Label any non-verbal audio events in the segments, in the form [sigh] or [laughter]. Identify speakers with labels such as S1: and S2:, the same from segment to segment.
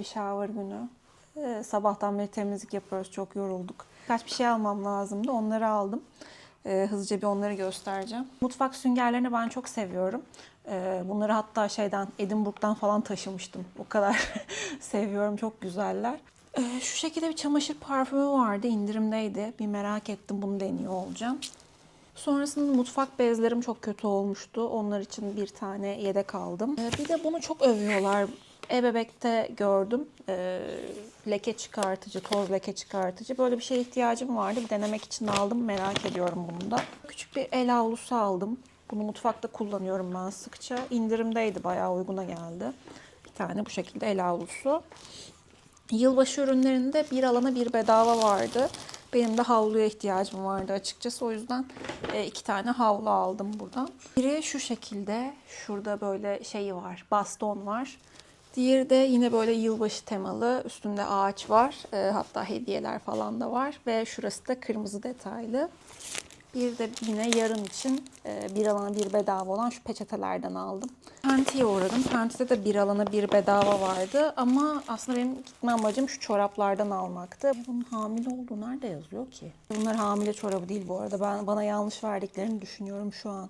S1: baby shower günü. Ee, sabahtan beri temizlik yapıyoruz. Çok yorulduk. Kaç bir şey almam lazımdı. Onları aldım. Ee, hızlıca bir onları göstereceğim. Mutfak süngerlerini ben çok seviyorum. Ee, bunları hatta şeyden Edinburgh'dan falan taşımıştım. O kadar [laughs] seviyorum. Çok güzeller. Ee, şu şekilde bir çamaşır parfümü vardı. indirimdeydi. Bir merak ettim. Bunu deniyor olacağım. Sonrasında mutfak bezlerim çok kötü olmuştu. Onlar için bir tane yedek aldım. Bir de bunu çok övüyorlar. Ebebek'te gördüm. Ee, leke çıkartıcı, toz leke çıkartıcı. Böyle bir şeye ihtiyacım vardı. Bir denemek için aldım. Merak ediyorum bunu da. Küçük bir el havlusu aldım. Bunu mutfakta kullanıyorum ben sıkça. İndirimdeydi. Bayağı uyguna geldi. Bir tane bu şekilde el havlusu. Yılbaşı ürünlerinde bir alana bir bedava vardı. Benim de havluya ihtiyacım vardı açıkçası. O yüzden e, iki tane havlu aldım buradan. Biri şu şekilde. Şurada böyle şeyi var. Baston var. Diğeri de yine böyle yılbaşı temalı. Üstünde ağaç var. E, hatta hediyeler falan da var. Ve şurası da kırmızı detaylı. Bir de yine yarın için e, bir alana bir bedava olan şu peçetelerden aldım. Penti'ye uğradım. Penti'de de bir alana bir bedava vardı. Ama aslında benim gitme amacım şu çoraplardan almaktı. Bunun hamile olduğu nerede yazıyor ki? Bunlar hamile çorabı değil bu arada. Ben bana yanlış verdiklerini düşünüyorum şu an.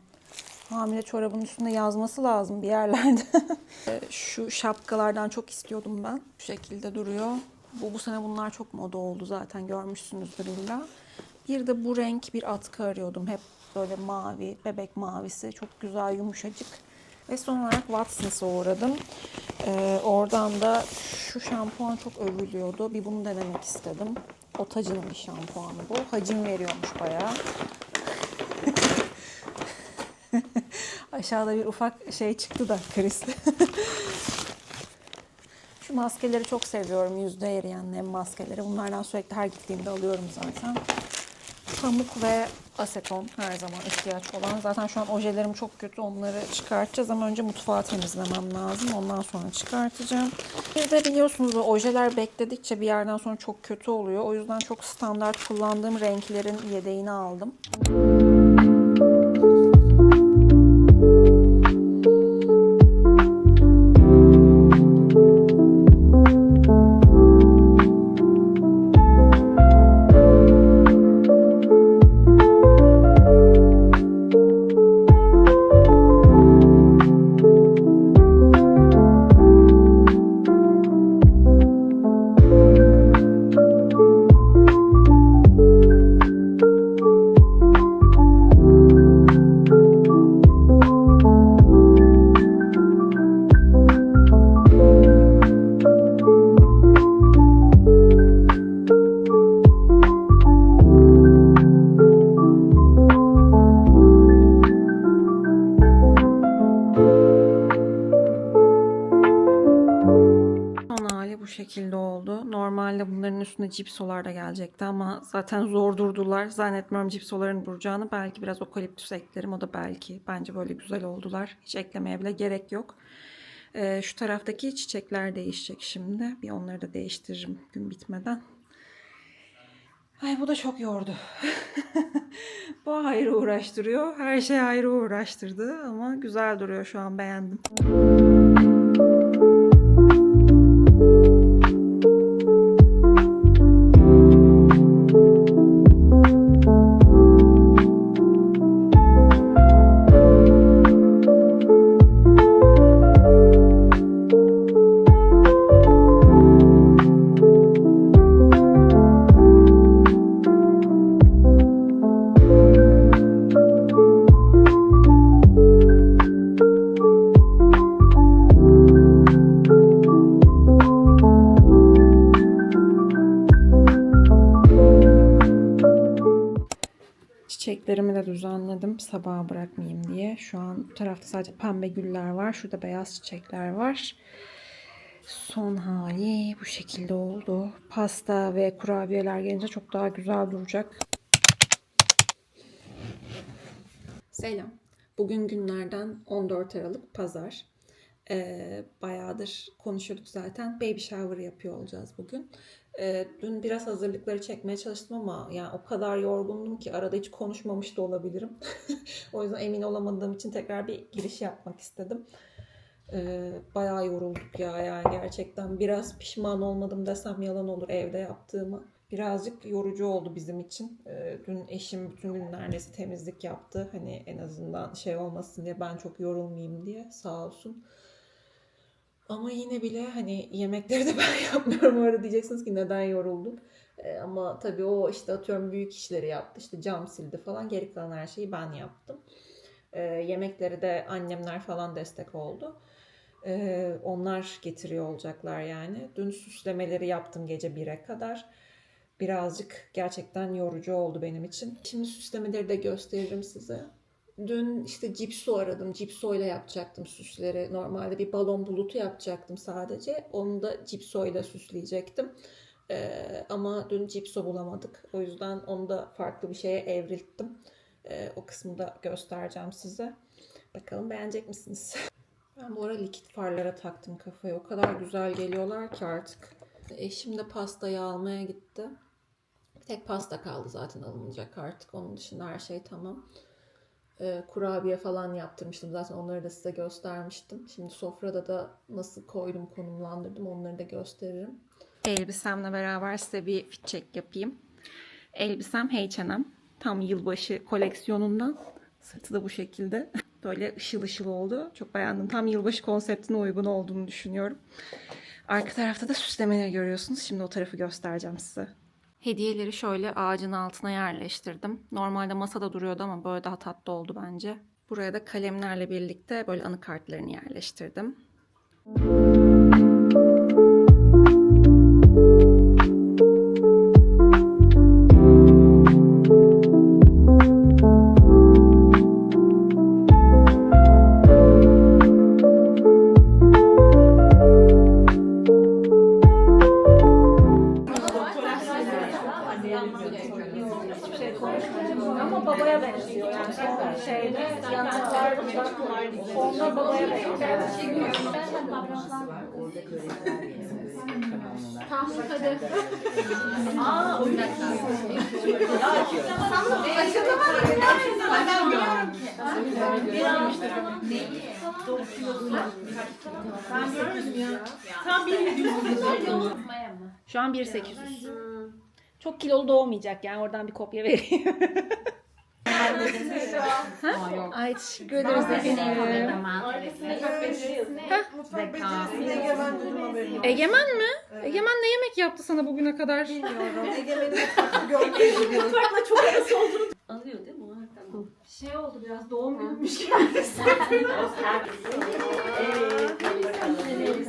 S1: Hamile çorabın üstünde yazması lazım bir yerlerde. [laughs] E, şu şapkalardan çok istiyordum ben. Şu şekilde duruyor. Bu, bu sene bunlar çok moda oldu zaten görmüşsünüzdür illa. Bir de bu renk bir atkı arıyordum. Hep böyle mavi, bebek mavisi. Çok güzel, yumuşacık. Ve son olarak Watson's'a uğradım. Ee, oradan da şu şampuan çok övülüyordu. Bir bunu denemek istedim. Otacı'nın bir şampuanı bu. Hacim veriyormuş bayağı. Aşağıda bir ufak şey çıktı da kriz. [laughs] Şu maskeleri çok seviyorum. Yüzde eriyen nem maskeleri. Bunlardan sürekli her gittiğimde alıyorum zaten. Pamuk ve aseton her zaman ihtiyaç olan. Zaten şu an ojelerim çok kötü. Onları çıkartacağız ama önce mutfağı temizlemem lazım. Ondan sonra çıkartacağım. Bir de biliyorsunuz o ojeler bekledikçe bir yerden sonra çok kötü oluyor. O yüzden çok standart kullandığım renklerin yedeğini aldım. Son cipsolar da gelecekti ama zaten zor durdular. Zannetmiyorum cipsoların duracağını. Belki biraz okaliptüs eklerim. O da belki. Bence böyle güzel oldular. Hiç eklemeye bile gerek yok. Ee, şu taraftaki çiçekler değişecek şimdi. Bir onları da değiştiririm gün bitmeden. Ay bu da çok yordu. [laughs] bu ayrı uğraştırıyor. Her şey ayrı uğraştırdı ama güzel duruyor şu an beğendim. Sabaha bırakmayayım diye. Şu an bu tarafta sadece pembe güller var. Şurada beyaz çiçekler var. Son hali bu şekilde oldu. Pasta ve kurabiyeler gelince çok daha güzel duracak. Selam. Bugün günlerden 14 Aralık Pazar. Ee, bayağıdır konuşuyorduk zaten. Baby shower yapıyor olacağız bugün. Ee, dün biraz hazırlıkları çekmeye çalıştım ama yani o kadar yorgundum ki arada hiç konuşmamış da olabilirim. [laughs] o yüzden emin olamadığım için tekrar bir giriş yapmak istedim. Ee, bayağı yorulduk ya yani gerçekten. Biraz pişman olmadım desem yalan olur evde yaptığımı. Birazcık yorucu oldu bizim için. Ee, dün eşim bütün gün neredeyse temizlik yaptı. Hani en azından şey olmasın diye ben çok yorulmayayım diye sağ olsun. Ama yine bile hani yemekleri de [laughs] ben yapmıyorum. O arada diyeceksiniz ki neden yoruldun? Ee, ama tabii o işte atıyorum büyük işleri yaptı. İşte cam sildi falan. Geri kalan her şeyi ben yaptım. Ee, yemekleri de annemler falan destek oldu. Ee, onlar getiriyor olacaklar yani. Dün süslemeleri yaptım gece 1'e kadar. Birazcık gerçekten yorucu oldu benim için. Şimdi süslemeleri de gösteririm size. Dün işte cipso aradım. Cipso ile yapacaktım süsleri. Normalde bir balon bulutu yapacaktım sadece. Onu da cipso ile süsleyecektim. Ee, ama dün cipso bulamadık. O yüzden onu da farklı bir şeye evrilttim. Ee, o kısmı da göstereceğim size. Bakalım beğenecek misiniz? [laughs] Ben bu ara likit farlara taktım kafayı. O kadar güzel geliyorlar ki artık. Eşim de pastayı almaya gitti. Bir tek pasta kaldı zaten alınacak artık. Onun dışında her şey tamam. Ee, kurabiye falan yaptırmıştım. Zaten onları da size göstermiştim. Şimdi sofrada da nasıl koydum, konumlandırdım onları da gösteririm. Elbisemle beraber size bir fit check yapayım. Elbisem H&M. Tam yılbaşı koleksiyonundan. Sırtı da bu şekilde. Böyle ışıl ışıl oldu. Çok beğendim. Tam yılbaşı konseptine uygun olduğunu düşünüyorum. Arka tarafta da süslemeleri görüyorsunuz. Şimdi o tarafı göstereceğim size. Hediyeleri şöyle ağacın altına yerleştirdim. Normalde masada duruyordu ama böyle daha tatlı oldu bence. Buraya da kalemlerle birlikte böyle anı kartlarını yerleştirdim. Ama [laughs] Şu an 1800. Çok kilolu doğmayacak yani oradan bir kopya vereyim. [laughs] ha? Ay teşekkür ederiz. Egemen mi? Egemen ne yemek yaptı sana bugüne kadar? [laughs]
S2: Alıyor değil mi? Tamam.
S3: Şey oldu biraz doğum günümüş [laughs]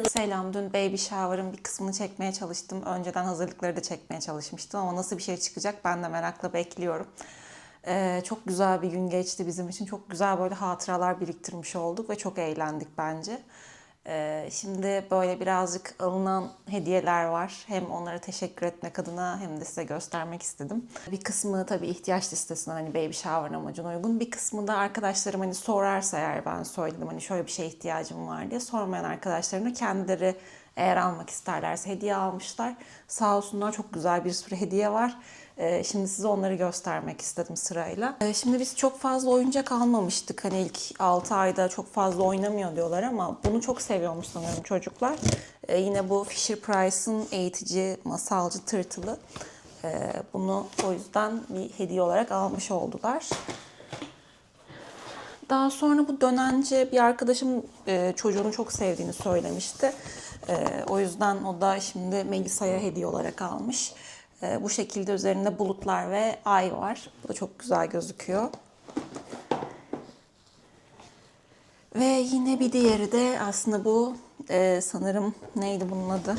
S1: Selam. Dün baby shower'ın bir kısmını çekmeye çalıştım. Önceden hazırlıkları da çekmeye çalışmıştım ama nasıl bir şey çıkacak ben de merakla bekliyorum. Ee, çok güzel bir gün geçti bizim için. Çok güzel böyle hatıralar biriktirmiş olduk ve çok eğlendik bence. Ee, şimdi böyle birazcık alınan hediyeler var. Hem onlara teşekkür etmek adına hem de size göstermek istedim. Bir kısmı tabii ihtiyaç listesine hani baby shower amacına uygun. Bir kısmı da arkadaşlarım hani sorarsa eğer ben söyledim hani şöyle bir şeye ihtiyacım var diye. Sormayan arkadaşlarım da kendileri eğer almak isterlerse hediye almışlar. Sağ olsunlar çok güzel bir sürü hediye var. Ee, Şimdi size onları göstermek istedim sırayla. Ee, Şimdi biz çok fazla oyuncak almamıştık. Hani ilk 6 ayda çok fazla oynamıyor diyorlar ama bunu çok seviyormuş sanırım çocuklar. Ee, Yine bu Fisher Price'ın eğitici, masalcı tırtılı. Bunu o yüzden bir hediye olarak almış oldular. Daha sonra bu dönence bir arkadaşım e, çocuğunu çok sevdiğini söylemişti. O yüzden o da şimdi Melisa'ya hediye olarak almış. E, bu şekilde üzerinde bulutlar ve ay var. Bu da çok güzel gözüküyor. Ve yine bir diğeri de aslında bu e, sanırım neydi bunun adı?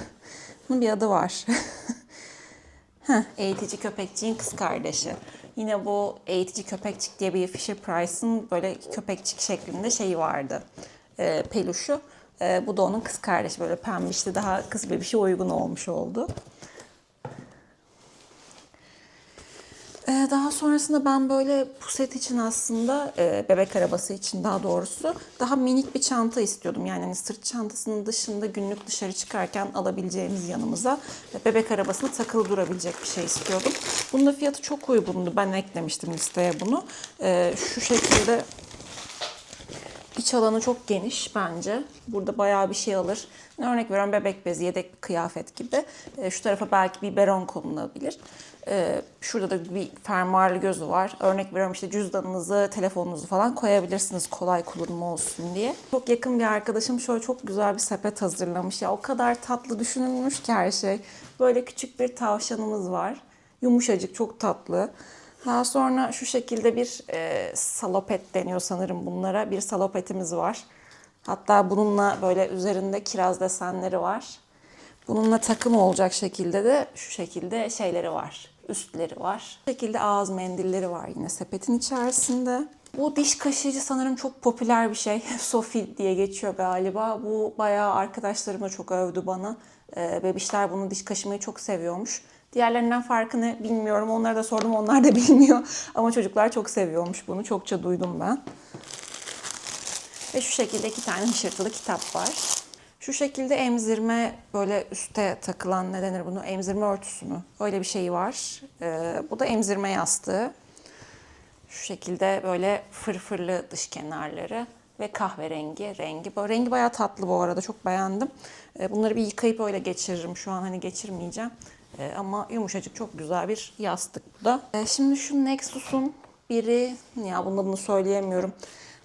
S1: [laughs] bunun bir adı var. [laughs] Heh, eğitici köpekçiğin kız kardeşi. Yine bu eğitici köpekçik diye bir Fisher Price'ın böyle köpekçik şeklinde şeyi vardı. E, peluşu. E, bu da onun kız kardeşi. Böyle pembişli daha kız bebişe uygun olmuş oldu. Daha sonrasında ben böyle puset için aslında e, bebek arabası için daha doğrusu daha minik bir çanta istiyordum. Yani hani sırt çantasının dışında günlük dışarı çıkarken alabileceğimiz yanımıza e, bebek arabasına takılı durabilecek bir şey istiyordum. Bunun da fiyatı çok uygundu. Ben eklemiştim listeye bunu. Ee, Şu şekilde İç alanı çok geniş bence. Burada bayağı bir şey alır. Örnek veriyorum bebek bezi, yedek bir kıyafet gibi. Ee, şu tarafa belki bir beron konulabilir. Ee, şurada da bir fermuarlı gözü var. Örnek veriyorum işte cüzdanınızı, telefonunuzu falan koyabilirsiniz kolay kullanımı olsun diye. Çok yakın bir arkadaşım şöyle çok güzel bir sepet hazırlamış. Ya o kadar tatlı düşünülmüş ki her şey. Böyle küçük bir tavşanımız var. Yumuşacık, çok tatlı. Daha sonra şu şekilde bir e, salopet deniyor sanırım bunlara. Bir salopetimiz var. Hatta bununla böyle üzerinde kiraz desenleri var. Bununla takım olacak şekilde de şu şekilde şeyleri var. Üstleri var. Bu şekilde ağız mendilleri var yine sepetin içerisinde. Bu diş kaşıyıcı sanırım çok popüler bir şey. [laughs] Sofi diye geçiyor galiba. Bu bayağı arkadaşlarım da çok övdü bana. Ee, bebişler bunu diş kaşımayı çok seviyormuş. Diğerlerinden farkını bilmiyorum. Onlara da sordum. Onlar da [laughs] bilmiyor. Ama çocuklar çok seviyormuş bunu. Çokça duydum ben. Ve şu şekilde iki tane hışırtılı kitap var. Şu şekilde emzirme böyle üste takılan ne denir bunu? Emzirme örtüsü mü? Öyle bir şey var. Ee, bu da emzirme yastığı. Şu şekilde böyle fırfırlı dış kenarları ve kahverengi rengi. Bu rengi bayağı tatlı bu arada. Çok beğendim. Ee, bunları bir yıkayıp öyle geçiririm. Şu an hani geçirmeyeceğim. Ee, ama yumuşacık çok güzel bir yastık bu da. Ee, şimdi şu Nexus'un biri, ya bunun adını söyleyemiyorum.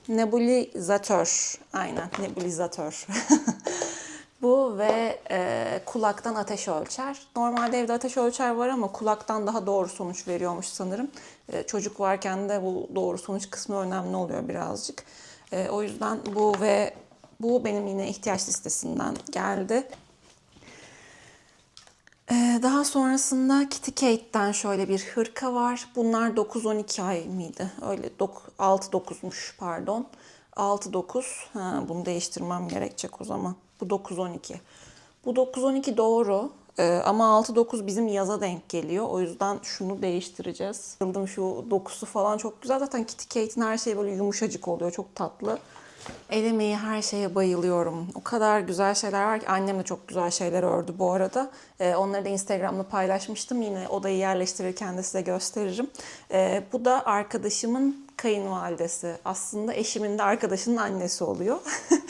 S1: Nebulizatör. Aynen nebulizatör. [laughs] Bu ve e, kulaktan ateş ölçer. Normalde evde ateş ölçer var ama kulaktan daha doğru sonuç veriyormuş sanırım. E, çocuk varken de bu doğru sonuç kısmı önemli oluyor birazcık. E, o yüzden bu ve bu benim yine ihtiyaç listesinden geldi. Ee, daha sonrasında Kitty Kate'den şöyle bir hırka var. Bunlar 9-12 ay mıydı? Öyle 6-9'muş pardon. 6-9. Ha, bunu değiştirmem gerekecek o zaman. Bu 9-12. Bu 9-12 doğru. Ee, ama 6-9 bizim yaza denk geliyor. O yüzden şunu değiştireceğiz. Yıldım şu 9'u falan çok güzel. Zaten Kitty Kate'in her şeyi böyle yumuşacık oluyor. Çok tatlı. El emeği her şeye bayılıyorum. O kadar güzel şeyler var ki annem de çok güzel şeyler ördü bu arada. Ee, onları da Instagram'da paylaşmıştım. Yine odayı yerleştirirken de size gösteririm. Ee, bu da arkadaşımın kayınvalidesi. Aslında eşimin de arkadaşının annesi oluyor.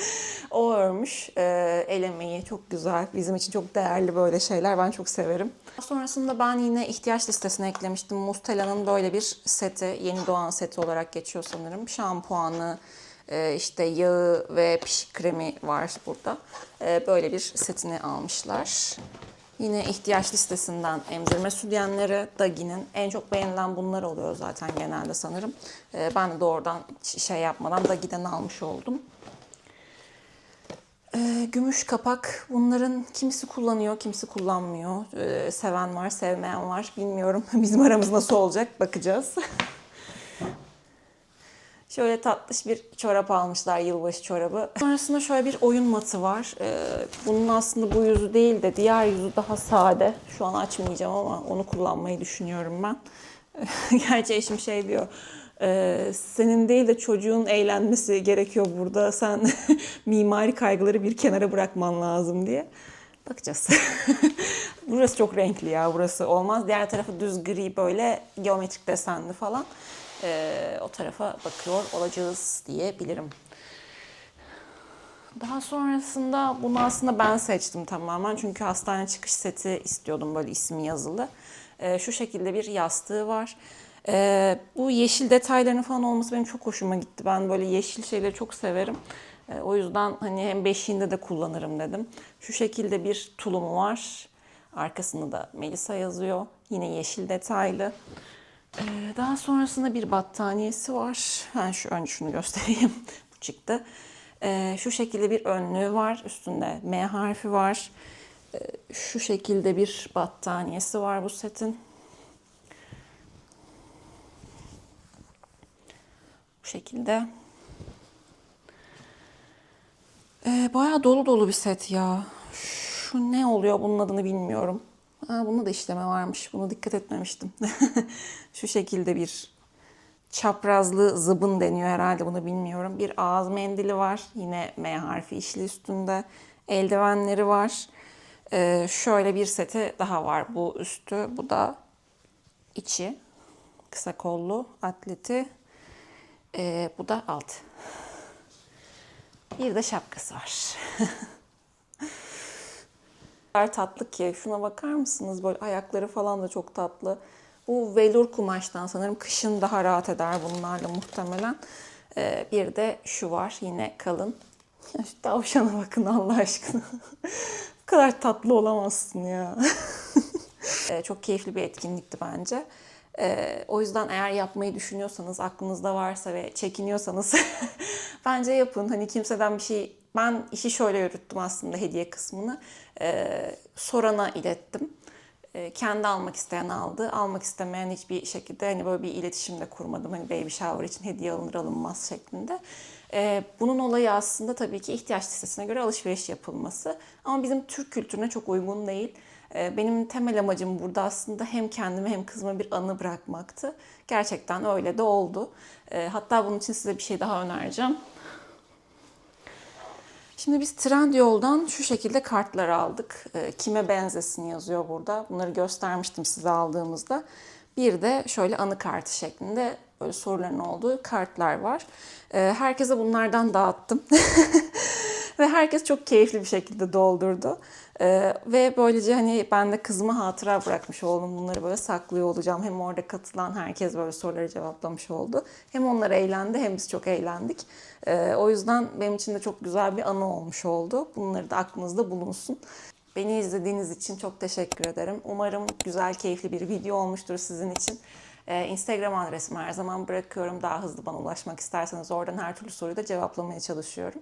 S1: [laughs] o örmüş. Ee, el emeği çok güzel. Bizim için çok değerli böyle şeyler. Ben çok severim. Sonrasında ben yine ihtiyaç listesine eklemiştim. Mustela'nın böyle bir seti. Yeni doğan seti olarak geçiyor sanırım. Şampuanı, ee, işte yağı ve pişik kremi var burada. Ee, Böyle bir setini almışlar. Yine ihtiyaç listesinden emzirme sütyenleri Dagi'nin. En çok beğenilen bunlar oluyor zaten genelde sanırım. Ee, Ben de doğrudan şey yapmadan Dagi'den almış oldum. Gümüş kapak. Bunların kimisi kullanıyor, kimisi kullanmıyor. Seven var, sevmeyen var. Bilmiyorum. [laughs] Bizim aramız nasıl olacak bakacağız. [laughs] Şöyle tatlış bir çorap almışlar, yılbaşı çorabı. Sonrasında şöyle bir oyun matı var. Ee, bunun aslında bu yüzü değil de diğer yüzü daha sade. Şu an açmayacağım ama onu kullanmayı düşünüyorum ben. [laughs] Gerçi eşim şey diyor, "Ee, senin değil de çocuğun eğlenmesi gerekiyor burada. Sen [laughs] mimari kaygıları bir kenara bırakman lazım diye. Bakacağız. [laughs] burası çok renkli ya, burası olmaz. Diğer tarafı düz gri böyle geometrik desenli falan. Ee, o tarafa bakıyor olacağız diyebilirim. Daha sonrasında bunu aslında ben seçtim tamamen. Çünkü hastane çıkış seti istiyordum böyle ismi yazılı. Ee, şu şekilde bir yastığı var. Ee, bu yeşil detaylarının falan olması benim çok hoşuma gitti. Ben böyle yeşil şeyleri çok severim. Ee, o yüzden hani hem beşiğinde de kullanırım dedim. Şu şekilde bir tulumu var. Arkasında da Melisa yazıyor. Yine yeşil detaylı. Ee, daha sonrasında bir battaniyesi var. Ben şu önce şunu göstereyim. [laughs] Bu çıktı. Ee, şu şekilde bir önlüğü var. Üstünde M harfi var. Ee, şu şekilde bir battaniyesi var bu setin. Bu şekilde. Ee, bayağı dolu dolu bir set ya. Şu ne oluyor bunun adını bilmiyorum. Ha, bunda da işleme varmış. Buna dikkat etmemiştim. [laughs] Şu şekilde bir çaprazlı zıbın deniyor herhalde bunu bilmiyorum. Bir ağız mendili var. Yine M harfi işli üstünde. Eldivenleri var. Ee, şöyle bir seti daha var. Bu üstü. Bu da içi. Kısa kollu atleti. Ee, bu da alt. Bir de şapkası var. [laughs] kadar tatlı ki. Şuna bakar mısınız? Böyle ayakları falan da çok tatlı. Bu velur kumaştan sanırım kışın daha rahat eder bunlarla muhtemelen. Ee, bir de şu var yine kalın. [laughs] Şu tavşana bakın Allah aşkına. [laughs] Bu kadar tatlı olamazsın ya. [laughs] Ee, çok keyifli bir etkinlikti bence. Ee, o yüzden eğer yapmayı düşünüyorsanız, aklınızda varsa ve çekiniyorsanız bence yapın. Hani kimseden bir şey... Ben işi şöyle yürüttüm aslında hediye kısmını. Ee, sorana ilettim. Ee, kendi almak isteyen aldı. Almak istemeyen hiçbir şekilde hani böyle bir iletişim de kurmadım. Hani baby shower için hediye alınır alınmaz şeklinde. Ee, bunun olayı aslında tabii ki ihtiyaç listesine göre alışveriş yapılması. Ama bizim Türk kültürüne çok uygun değil. Ee, Benim temel amacım burada aslında hem kendime hem kızıma bir anı bırakmaktı. Gerçekten öyle de oldu. Ee, Hatta bunun için size bir şey daha önereceğim. Şimdi biz Trendyol'dan şu şekilde kartlar aldık. Kime benzesin yazıyor burada. Bunları göstermiştim size aldığımızda. Bir de şöyle anı kartı şeklinde böyle soruların olduğu kartlar var. Ee, Herkese bunlardan dağıttım. [laughs] Ve herkes çok keyifli bir şekilde doldurdu. Ee, ve böylece hani ben de kızıma hatıra bırakmış oldum. Bunları böyle saklıyor olacağım. Hem orada katılan herkes böyle soruları cevaplamış oldu. Hem onlar eğlendi hem biz çok eğlendik. Ee, o yüzden benim için de çok güzel bir anı olmuş oldu. Bunları da aklınızda bulunsun. Beni izlediğiniz için çok teşekkür ederim. Umarım güzel, keyifli bir video olmuştur sizin için. Ee, Instagram adresimi her zaman bırakıyorum. Daha hızlı bana ulaşmak isterseniz oradan her türlü soruyu da cevaplamaya çalışıyorum.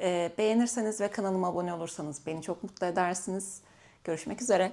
S1: Ee, beğenirseniz ve kanalıma abone olursanız beni çok mutlu edersiniz. Görüşmek üzere.